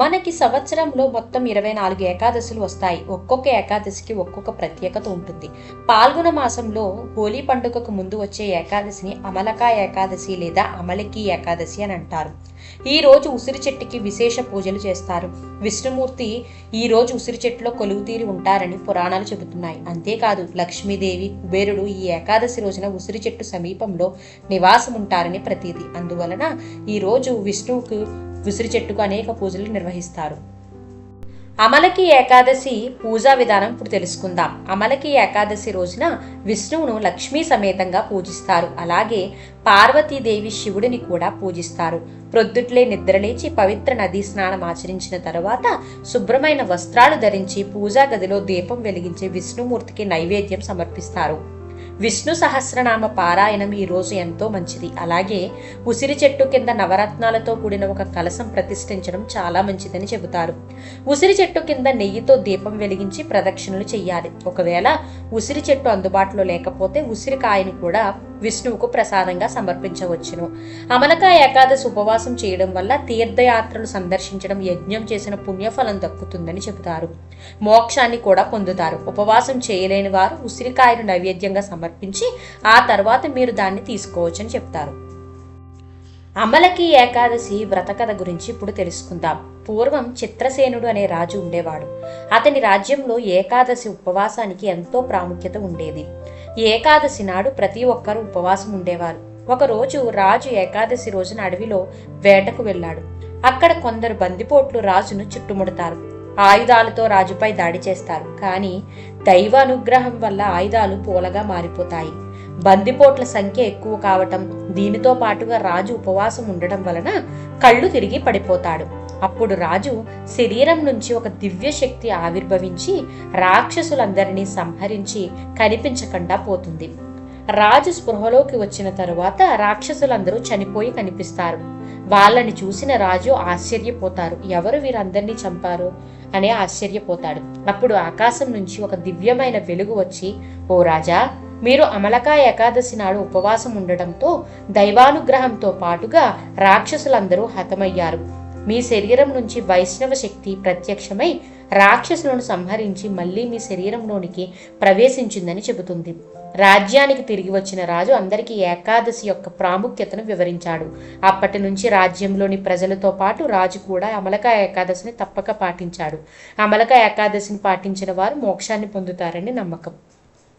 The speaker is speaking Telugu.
మనకి సంవత్సరంలో మొత్తం ఇరవై నాలుగు ఏకాదశులు వస్తాయి. ఒక్కొక్క ఏకాదశికి ఒక్కొక్క ప్రత్యేకత ఉంటుంది. పాల్గొన మాసంలో హోలీ పండుగకు ముందు వచ్చే ఏకాదశిని అమలకా ఏకాదశి లేదా అమలకి ఏకాదశి అని అంటారు. ఈ రోజు ఉసిరి చెట్టుకి విశేష పూజలు చేస్తారు. విష్ణుమూర్తి ఈ రోజు ఉసిరి చెట్టులో కొలువు తీరి ఉంటారని పురాణాలు చెబుతున్నాయి. అంతేకాదు లక్ష్మీదేవి కుబేరుడు ఈ ఏకాదశి రోజున ఉసిరి చెట్టు సమీపంలో నివాసం ఉంటారని ప్రతీది అందువలన ఈ రోజు విష్ణువుకు ఉసిరి చెట్టుకు అనేక పూజలు నిర్వహిస్తారు. అమలకి ఏకాదశి పూజా విధానం ఇప్పుడు తెలుసుకుందాం. అమలకి ఏకాదశి రోజున విష్ణువును లక్ష్మీ సమేతంగా పూజిస్తారు. అలాగే పార్వతీదేవి శివుడిని కూడా పూజిస్తారు. ప్రొద్దుట్లే నిద్రలేచి పవిత్ర నదీ స్నానం ఆచరించిన తర్వాత శుభ్రమైన వస్త్రాలు ధరించి పూజా గదిలో దీపం వెలిగించే విష్ణుమూర్తికి నైవేద్యం సమర్పిస్తారు. విష్ణు సహస్రనామ పారాయణం ఈరోజు ఎంతో మంచిది. అలాగే ఉసిరి చెట్టు కింద నవరత్నాలతో కూడిన ఒక కలసం ప్రతిష్ఠించడం చాలా మంచిదని చెబుతారు. ఉసిరి చెట్టు కింద నెయ్యితో దీపం వెలిగించి ప్రదక్షిణలు చేయాలి ఒకవేళ ఉసిరి చెట్టు అందుబాటులో లేకపోతే ఉసిరికాయని కూడా విష్ణువుకు ప్రసాదంగా సమర్పించవచ్చును. అమలక ఏకాదశి ఉపవాసం చేయడం వల్ల తీర్థయాత్రలు సందర్శించడం యజ్ఞం చేసిన పుణ్యఫలం దక్కుతుందని చెబుతారు. మోక్షాన్ని కూడా పొందుతారు. ఉపవాసం చేయలేని వారు ఉసిరికాయను నైవేద్యంగా సమర్పించి ఆ తర్వాత మీరు దాన్ని తీసుకోవచ్చని చెప్తారు. అమలకి ఏకాదశి వ్రతకథ గురించి ఇప్పుడు తెలుసుకుందాం. పూర్వం చిత్రసేనుడు అనే రాజు ఉండేవాడు. అతని రాజ్యంలో ఏకాదశి ఉపవాసానికి ఎంతో ప్రాముఖ్యత ఉండేది. ఏకాదశి నాడు ప్రతి ఒక్కరూ ఉపవాసం ఉండేవారు. ఒకరోజు రాజు ఏకాదశి రోజున అడవిలో వేటకు వెళ్ళాడు. అక్కడ కొందరు బందిపోట్లు రాజును చుట్టుముడతారు. ఆయుధాలతో రాజుపై దాడి చేస్తారు. కానీ దైవానుగ్రహం వల్ల ఆయుధాలు పూలగా మారిపోతాయి. బందిపోట్ల సంఖ్య ఎక్కువ కావటం దీనితో పాటుగా రాజు ఉపవాసం ఉండడం వలన కళ్ళు తిరిగి పడిపోతాడు. అప్పుడు రాజు శరీరం నుంచి ఒక దివ్య శక్తి ఆవిర్భవించి రాక్షసులందరినీ సంహరించి కనిపించకుండా పోతుంది. రాజు స్పృహలోకి వచ్చిన తరువాత రాక్షసులందరూ చనిపోయి కనిపిస్తారు. వాళ్ళని చూసిన రాజు ఆశ్చర్యపోతారు. ఎవరు వీరందరినీ చంపారు అని ఆశ్చర్యపోతాడు. అప్పుడు ఆకాశం నుంచి ఒక దివ్యమైన వెలుగు వచ్చి ఓ రాజా మీరు అమలకా ఏకాదశి నాడు ఉపవాసం ఉండటంతో దైవానుగ్రహంతో పాటుగా రాక్షసులందరూ హతమయ్యారు. మీ శరీరం నుంచి వైష్ణవ శక్తి ప్రత్యక్షమై రాక్షసులను సంహరించి మళ్ళీ మీ శరీరంలోనికి ప్రవేశించిందని చెబుతుంది. రాజ్యానికి తిరిగి వచ్చిన రాజు అందరికీ ఏకాదశి యొక్క ప్రాముఖ్యతను వివరించాడు. అప్పటి నుంచి రాజ్యంలోని ప్రజలతో పాటు రాజు కూడా అమలక ఏకాదశిని తప్పక పాటించాడు. అమలక ఏకాదశిని పాటించిన వారు మోక్షాన్ని పొందుతారని నమ్మకం.